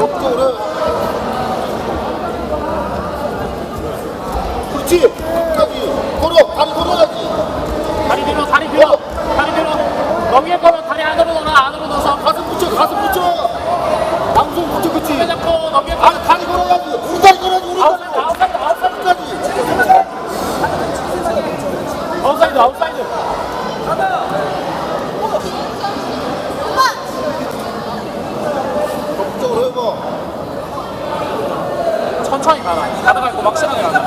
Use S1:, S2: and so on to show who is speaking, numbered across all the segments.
S1: 적극적으로. 그렇지. 끝까지. 걸어. 다리 걸어야지.
S2: 다리 뒤로 다리 뒤로. 다리 뒤로. 너 위에 거면 다리 안으로 넣어라. 안으로 넣어서.
S1: 가슴 붙여 가슴 붙여. 양손 붙여 그치?
S2: 배 잡고 거
S1: 아니 다리 걸어야지. 오른다리 걸어야지 오른다리.
S2: 아웃사이드 아웃사이드.
S1: 끝까지.
S2: 아웃사이드 아웃사이드
S1: 적극적으로 해봐
S2: 천천히 가라 가다가 있고 막 신하게 가자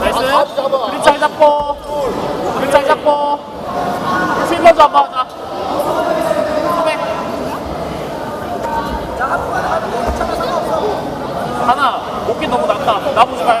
S2: 나이스.
S1: 아, 잡아.
S2: 그립 잘 잡고. 그립 잘 잡고. 힐 먼저 한번 하자. 하나. 목기 너무 낮다. 나머지 가